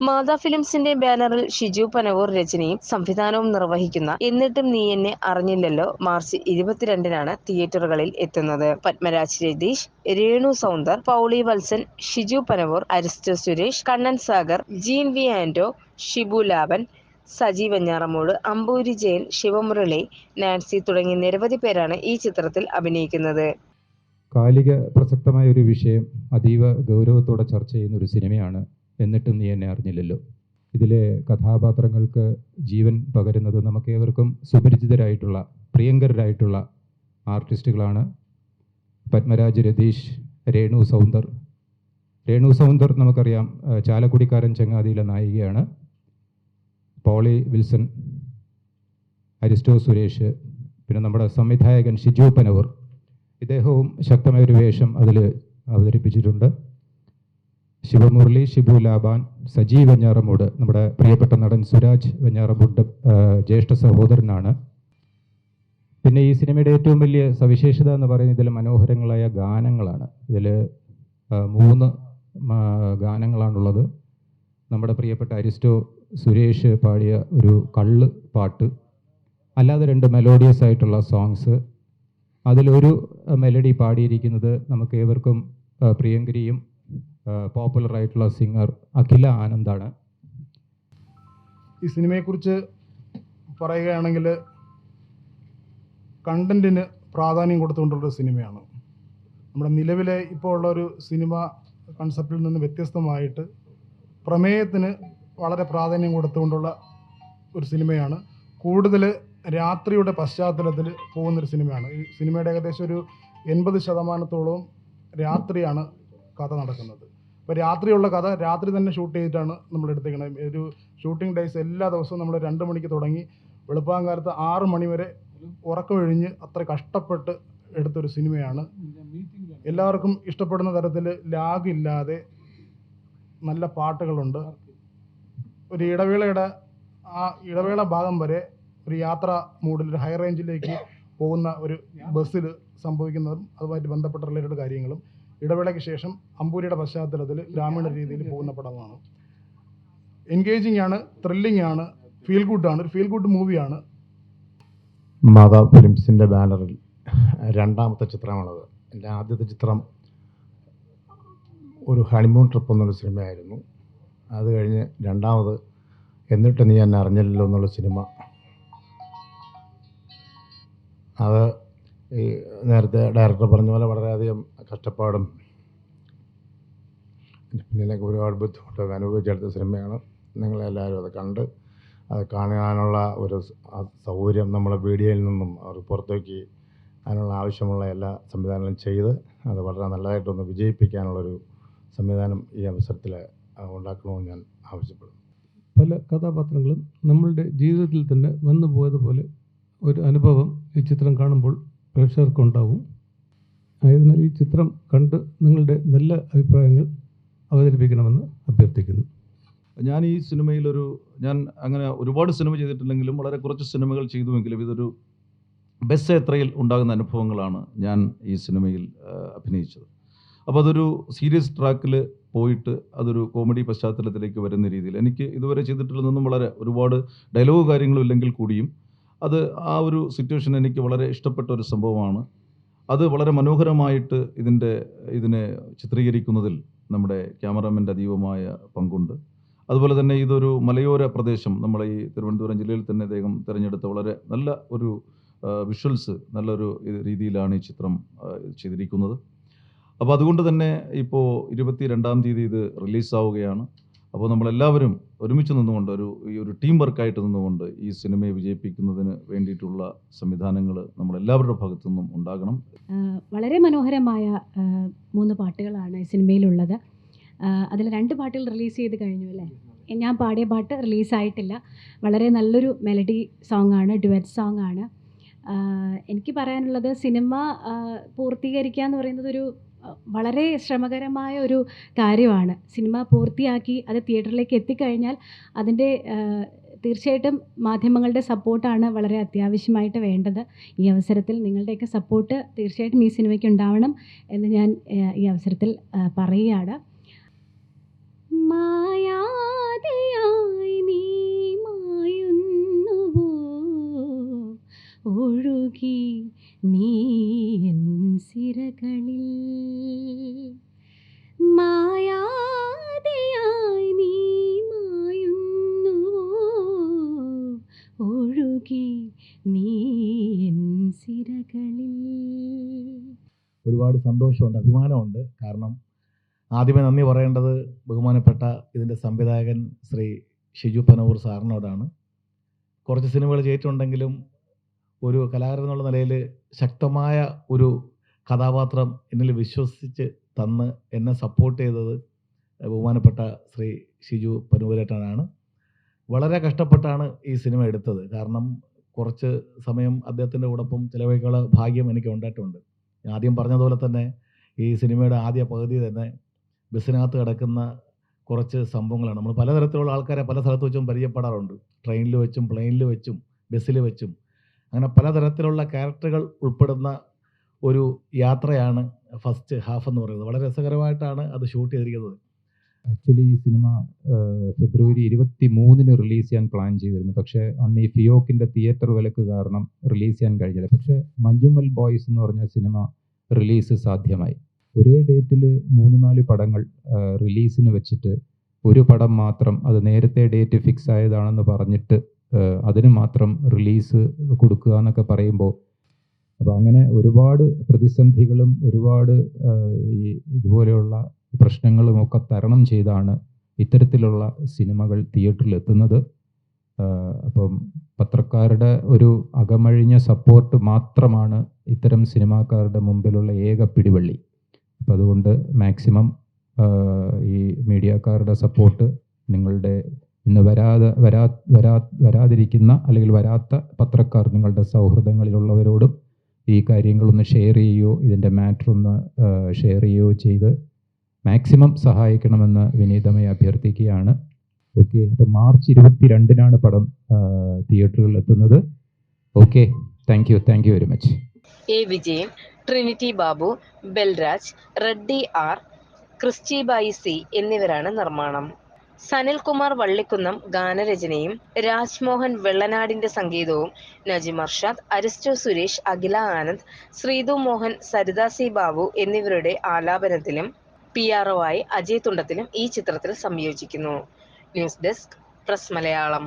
മാതാ ഫിലിംസിന്റെ ബാനറിൽ ഷിജു പനവൂർ രചനയും സംവിധാനവും നിർവഹിക്കുന്ന എന്നിട്ടും നീ എന്നെ അറിഞ്ഞില്ലല്ലോ മാർച്ച് ഇരുപത്തിരണ്ടിനാണ് തിയേറ്ററുകളിൽ എത്തുന്നത്. Padmaraj Ratheesh Renu Soundar Pauly Valsan Shiju Panavoor Aristo Suresh Kannan Sagar Jean V Anto Shibu Laban Saji Venjaramoodu Amboori Jayan Shivamurali Nancy തുടങ്ങി നിരവധി പേരാണ് ഈ ചിത്രത്തിൽ അഭിനയിക്കുന്നത്. കാലിക പ്രസക്തമായ ഒരു വിഷയം അതീവ ഗൗരവത്തോടെ ചർച്ച ചെയ്യുന്ന ഒരു സിനിമയാണ് എന്നിട്ടും നീ എന്നെ അറിഞ്ഞില്ലല്ലോ. ഇതിലെ കഥാപാത്രങ്ങൾക്ക് ജീവൻ പകരുന്നത് നമുക്കേവർക്കും സുപരിചിതരായിട്ടുള്ള പ്രിയങ്കരായിട്ടുള്ള ആർട്ടിസ്റ്റുകളാണ് പത്മരാജ് രതീഷ് രേണു സൗന്ദർ. രേണു സൗന്ദർ നമുക്കറിയാം ചാലക്കുടിക്കാരൻ ചങ്ങാതിയിലെ നായികയാണ്. പോളി വിൽസൺ അരിസ്റ്റോ സുരേഷ് പിന്നെ നമ്മുടെ സംവിധായകൻ ഷിജു പനവൂർ. ഇദ്ദേഹവും ശക്തമായ ഒരു വേഷം അതിൽ അവതരിപ്പിച്ചിട്ടുണ്ട്. ശിവമുരളി ഷിബു ലാബാൻ സജീവ് വെഞ്ഞാറമൂട് നമ്മുടെ പ്രിയപ്പെട്ട നടൻ സുരാജ് വെഞ്ഞാറമൂട് ജ്യേഷ്ഠ സഹോദരനാണ്. പിന്നെ ഈ സിനിമയുടെ ഏറ്റവും വലിയ സവിശേഷത എന്ന് പറയുന്നത് ഇതിലെ മനോഹരങ്ങളായ ഗാനങ്ങളാണ്. ഇതിൽ മൂന്ന് ഗാനങ്ങളാണുള്ളത്. നമ്മുടെ പ്രിയപ്പെട്ട അരിസ്റ്റോ സുരേഷ് പാടിയ ഒരു കള്ള് പാട്ട് അല്ലാതെ രണ്ട് മെലോഡിയസ് ആയിട്ടുള്ള സോങ്സ് അതിലൊരു മെലഡി പാടിയിരിക്കുന്നത് നമുക്ക് ഏവർക്കും പ്രിയങ്കരിയും പോപ്പുലർ ആയിട്ടുള്ള സിംഗർ അഖില ആനന്ദാണ്. ഈ സിനിമയെക്കുറിച്ച് പറയുകയാണെങ്കിൽ കണ്ടന്റിന് പ്രാധാന്യം കൊടുത്തുകൊണ്ടുള്ള സിനിമയാണ്. നമ്മുടെ നിലവിലെ ഇപ്പോൾ ഉള്ള ഒരു സിനിമ കൺസെപ്റ്റിൽ നിന്ന് വ്യത്യസ്തമായിട്ട് പ്രമേയത്തിന് വളരെ പ്രാധാന്യം കൊടുത്തുകൊണ്ടുള്ള ഒരു സിനിമയാണ്. കൂടുതൽ രാത്രിയുടെ പശ്ചാത്തലത്തിൽ പോകുന്നൊരു സിനിമയാണ്. ഈ സിനിമയുടെ ഏകദേശം ഒരു എൺപത് ശതമാനത്തോളവും രാത്രിയാണ് കഥ നടക്കുന്നത്. അപ്പോൾ രാത്രിയുള്ള കഥ രാത്രി തന്നെ ഷൂട്ട് ചെയ്തിട്ടാണ് നമ്മൾ എടുത്തേക്കുന്നത് ഒരു ഷൂട്ടിംഗ് ഡേയ്സ് എല്ലാ ദിവസവും നമ്മൾ രണ്ട് മണിക്ക് തുടങ്ങി വെളുപ്പാങ്കാലത്ത് ആറ് മണി വരെ ഉറക്കമൊഴിഞ്ഞ് അത്ര കഷ്ടപ്പെട്ട് എടുത്തൊരു സിനിമയാണ്. എല്ലാവർക്കും ഇഷ്ടപ്പെടുന്ന തരത്തിൽ ലാഗ് ഇല്ലാതെ നല്ല പാട്ടുകളുണ്ട്. ഒരു ഇടവേളയുടെ ആ ഇടവേള ഭാഗം വരെ ഒരു യാത്ര മൂഡിൽ ഒരു ഹൈ റേഞ്ചിലേക്ക് പോകുന്ന ഒരു ബസ്സിൽ സംഭവിക്കുന്നതും അതുമായിട്ട് ബന്ധപ്പെട്ട റിലേറ്റഡ് കാര്യങ്ങളും ഇടവേളയ്ക്ക് ശേഷം അമ്പൂരിയുടെ പശ്ചാത്തലത്തിൽ ഗ്രാമീണ രീതിയിൽ പോകുന്ന പടമാണ്. എൻഗേജിങ് ആണ് ത്രില്ലിംഗ് ആണ് ഫീൽ ഗുഡ് ഒരു ഫീൽ ഗുഡ് മൂവിയാണ് മാതാ ഫിലിംസിന്റെ ബാനറിൽ രണ്ടാമത്തെ ചിത്രമാണത്. എന്റെ ആദ്യത്തെ ചിത്രം ഒരു ഹണിമൂൺ ട്രിപ്പ് എന്നൊരു സിനിമയായിരുന്നു. അത് കഴിഞ്ഞ് രണ്ടാമത് എന്നിട്ട് നീ എന്നെ അറിഞ്ഞില്ലല്ലോ എന്നുള്ള സിനിമ. അത് ഈ നേരത്തെ ഡയറക്ടർ പറഞ്ഞ പോലെ വളരെയധികം കഷ്ടപ്പാടും പിന്നിലേക്ക് ഒരുപാട് ബുദ്ധിമുട്ടൊക്കെ അനുഭവിച്ചെടുത്ത സിനിമയാണ്. നിങ്ങളെല്ലാവരും അത് കണ്ട് അത് കാണാനുള്ള ഒരു സൗകര്യം നമ്മളെ വീഡിയോയിൽ നിന്നും അവർ പുറത്തേക്ക് അതിനുള്ള ആവശ്യമുള്ള എല്ലാ സംവിധാനങ്ങളും ചെയ്ത് അത് വളരെ നല്ലതായിട്ടൊന്ന് വിജയിപ്പിക്കാനുള്ളൊരു സംവിധാനം ഈ അവസരത്തിൽ ഉണ്ടാക്കണമെന്ന് ഞാൻ ആവശ്യപ്പെടുന്നു. പല കഥാപാത്രങ്ങളും നമ്മളുടെ ജീവിതത്തിൽ തന്നെ വന്നു പോയതുപോലെ ഒരു അനുഭവം ഈ ചിത്രം കാണുമ്പോൾ പ്രേക്ഷകർക്കുണ്ടാവും. ആയതിനാൽ ഈ ചിത്രം കണ്ട് നിങ്ങളുടെ നല്ല അഭിപ്രായങ്ങൾ അവതരിപ്പിക്കണമെന്ന് അഭ്യർത്ഥിക്കുന്നു. ഞാൻ ഈ സിനിമയിലൊരു ഞാൻ അങ്ങനെ ഒരുപാട് സിനിമ ചെയ്തിട്ടില്ലെങ്കിലും വളരെ കുറച്ച് സിനിമകൾ ചെയ്തുവെങ്കിലും ഇതൊരു ബസ് യാത്രയിൽ ഉണ്ടാകുന്ന അനുഭവങ്ങളാണ് ഞാൻ ഈ സിനിമയിൽ അഭിനയിച്ചത്. അപ്പോൾ അതൊരു സീരിയസ് ട്രാക്കിൽ പോയിട്ട് അതൊരു കോമഡി പശ്ചാത്തലത്തിലേക്ക് വരുന്ന രീതിയിൽ എനിക്ക് ഇതുവരെ ചെയ്തിട്ടുള്ളതൊന്നും വളരെ ഒരുപാട് ഡയലോഗ് കാര്യങ്ങളും ഇല്ലെങ്കിൽ കൂടിയും അത് ആ ഒരു സിറ്റുവേഷൻ എനിക്ക് വളരെ ഇഷ്ടപ്പെട്ട ഒരു സംഭവമാണ്. അത് വളരെ മനോഹരമായിട്ട് ഇതിന്റെ ഇതിനെ ചിത്രീകരിക്കുന്നതിൽ നമ്മുടെ ക്യാമറാമാന്റെ അതീവമായ പങ്കുണ്ട്. അതുപോലെ തന്നെ ഇതൊരു മലയോര പ്രദേശം. നമ്മളെ ഈ തിരുവനന്തപുരം ജില്ലയിൽ തന്നെ അദ്ദേഹം തിരഞ്ഞെടുത്ത വളരെ നല്ല ഒരു വിഷ്വൽസ് നല്ലൊരു രീതിയിലാണ് ഈ ചിത്രം ചെയ്തിരിക്കുന്നത്. അപ്പോൾ അതുകൊണ്ട് തന്നെ ഇപ്പോൾ ഇരുപത്തി രണ്ടാം തീയതി ഇത് റിലീസാവുകയാണ് അപ്പോൾ നമ്മളെല്ലാവരും ഒരുമിച്ച് നിന്നുകൊണ്ട് ഒരു ഈ ഒരു ടീം വർക്കായിട്ട് നിന്നുകൊണ്ട് ഈ സിനിമയെ വിജയിപ്പിക്കുന്നതിന് വേണ്ടിയിട്ടുള്ള സംവിധാനങ്ങൾ നമ്മളെല്ലാവരുടെ ഭാഗത്തു നിന്നും ഉണ്ടാകണം. വളരെ മനോഹരമായ മൂന്ന് പാട്ടുകളാണ് സിനിമയിലുള്ളത്. അതിൽ രണ്ട് പാട്ടുകൾ റിലീസ് ചെയ്ത് കഴിഞ്ഞു അല്ലേ? ഞാൻ പാടിയ പാട്ട് റിലീസായിട്ടില്ല വളരെ നല്ലൊരു മെലഡി സോങ് ആണ് ഡുവറ്റ് സോങ് ആണ്. എനിക്ക് പറയാനുള്ളത് സിനിമ പൂർത്തീകരിക്കുക എന്ന് പറയുന്നത് ഒരു വളരെ ശ്രമകരമായ ഒരു കാര്യമാണ്. സിനിമ പൂർത്തിയാക്കി അത് തിയേറ്ററിലേക്ക് എത്തിക്കഴിഞ്ഞാൽ അതിന്റെ തീർച്ചയായിട്ടും മാധ്യമങ്ങളുടെ സപ്പോർട്ടാണ് വളരെ അത്യാവശ്യമായിട്ട് വേണ്ടത്. ഈ അവസരത്തിൽ നിങ്ങളുടെയൊക്കെ സപ്പോർട്ട് തീർച്ചയായിട്ടും ഈ സിനിമയ്ക്ക് ഉണ്ടാവണം എന്ന് ഞാൻ ഈ അവസരത്തിൽ പറയുകയാണ്. മായാതെയായി നീ മായുന്നുവോ? ഒഴുകി നീ സിരകളിൽ മായാതെയായി നീ മായുന്നുവോ? ഒഴുകി നീ സിരകളിൽ. ഒരുപാട് സന്തോഷമുണ്ട് അഭിമാനമുണ്ട്. കാരണം ആദ്യമേ നന്ദി പറയേണ്ടത് ബഹുമാനപ്പെട്ട ഇതിന്റെ സംവിധായകൻ ശ്രീ ഷിജു പനവൂർ സാറിനോടാണ്. കുറച്ച് സിനിമകൾ ചെയ്തിട്ടുണ്ടെങ്കിലും ഒരു കലാകാരൻ എന്നുള്ള നിലയിൽ ശക്തമായ ഒരു കഥാപാത്രം എന്നിൽ വിശ്വസിച്ച് തന്ന് എന്നെ സപ്പോർട്ട് ചെയ്തത് ബഹുമാനപ്പെട്ട ശ്രീ ഷിജു പനൂരേട്ടനാണ് വളരെ കഷ്ടപ്പെട്ടാണ് ഈ സിനിമ എടുത്തത്. കാരണം കുറച്ച് സമയം അദ്ദേഹത്തിന്റെ കൂടൊപ്പം ചിലവഴിക്കാനുള്ള ഭാഗ്യം എനിക്ക് ഉണ്ടായിട്ടുണ്ട്. ആദ്യം പറഞ്ഞതുപോലെ തന്നെ ഈ സിനിമയുടെ ആദ്യ പകുതി തന്നെ ബസ്സിനകത്ത് കിടക്കുന്ന കുറച്ച് സംഭവങ്ങളാണ്. നമ്മൾ പലതരത്തിലുള്ള ആൾക്കാരെ പല സ്ഥലത്ത് വെച്ചും പരിചയപ്പെടാറുണ്ട്. ട്രെയിനിൽ വെച്ചും പ്ലെയിനിൽ വെച്ചും ബസ്സിൽ വെച്ചും. അങ്ങനെ പലതരത്തിലുള്ള ക്യാരക്ടറുകൾ ഉൾപ്പെടുന്ന ഒരു യാത്രയാണ് ഫസ്റ്റ് ഹാഫ് എന്ന് പറയുന്നത്. വളരെ രസകരമായിട്ടാണ് അത് ഷൂട്ട് ചെയ്തിരിക്കുന്നത്. ആക്ച്വലി ഈ സിനിമ ഫെബ്രുവരി ഇരുപത്തി മൂന്നിന് റിലീസ് ചെയ്യാൻ പ്ലാൻ ചെയ്തിരുന്നു. പക്ഷേ അന്ന് ഈ ഫിയോക്കിന്റെ തിയേറ്റർ വിലക്ക് കാരണം റിലീസ് ചെയ്യാൻ കഴിഞ്ഞില്ല. പക്ഷേ മഞ്ജുമൽ ബോയ്സ് എന്ന് പറഞ്ഞ സിനിമ റിലീസ് സാധ്യമായി. ഒരേ ഡേറ്റിൽ മൂന്ന് നാല് പടങ്ങൾ റിലീസിന് വെച്ചിട്ട് ഒരു പടം മാത്രം അത് നേരത്തെ ഡേറ്റ് ഫിക്സ് ആയതാണെന്ന് പറഞ്ഞിട്ട് അതിന് മാത്രം റിലീസ് കൊടുക്കുക എന്നൊക്കെ പറയുമ്പോൾ അപ്പോൾ അങ്ങനെ ഒരുപാട് പ്രതിസന്ധികളും ഒരുപാട് ഈ ഇതുപോലെയുള്ള പ്രശ്നങ്ങളും ഒക്കെ തരണം ചെയ്താണ് ഇത്തരത്തിലുള്ള സിനിമകൾ തിയേറ്ററിൽ എത്തുന്നത് അപ്പം പത്രക്കാരുടെ ഒരു അകമഴിഞ്ഞ സപ്പോർട്ട് മാത്രമാണ് ഇത്തരം സിനിമാക്കാരുടെ മുമ്പിലുള്ള ഏക പിടിവള്ളി. അപ്പം അതുകൊണ്ട് മാക്സിമം ഈ മീഡിയക്കാരുടെ സപ്പോർട്ട് നിങ്ങളുടെ ഇന്ന് വരാതെ വരാ വരാ വരാതിരിക്കുന്ന അല്ലെങ്കിൽ വരാത്ത പത്രക്കാർ നിങ്ങളുടെ സൗഹൃദങ്ങളിലുള്ളവരോടും ഈ കാര്യങ്ങളൊന്ന് ഷെയർ ചെയ്യുകയോ ഇതിന്റെ മാറ്റർ ഒന്ന് ഷെയർ ചെയ്യുകയോ ചെയ്ത് മാക്സിമം സഹായിക്കണമെന്ന് വിനീതമായി അഭ്യർത്ഥിക്കുകയാണ്. ഓക്കെ അപ്പോൾ മാർച്ച് ഇരുപത്തി രണ്ടിനാണ് പടം തിയേറ്ററുകളിൽ എത്തുന്നത്. Okay thank you thank you very much A Vijayan Trinity Babu Belraj Reddy R Christy Bai C എന്നിവരാണ് നിർമ്മാണം. സനിൽകുമാർ വള്ളിക്കുന്നം ഗാനരചനയും രാജ്മോഹൻ വെള്ളനാടിന്റെ സംഗീതവും നജിം അർഷാദ് അരിസ്റ്റോ സുരേഷ് അഖില ആനന്ദ് ശ്രീതു മോഹൻ സരിത സി ബാബു എന്നിവരുടെ ആലാപനത്തിലും പി ആർ ആയി അജയ് തുണ്ടത്തിലും ഈ ചിത്രത്തിൽ സംയോജിക്കുന്നു. News desk press Malayalam.